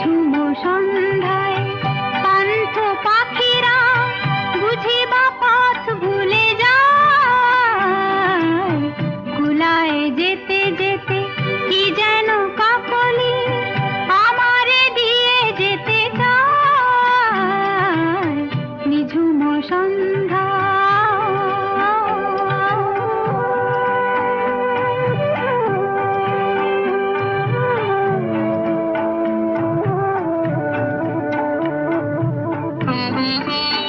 ঝুমো সন্ধ্যায় Thank you.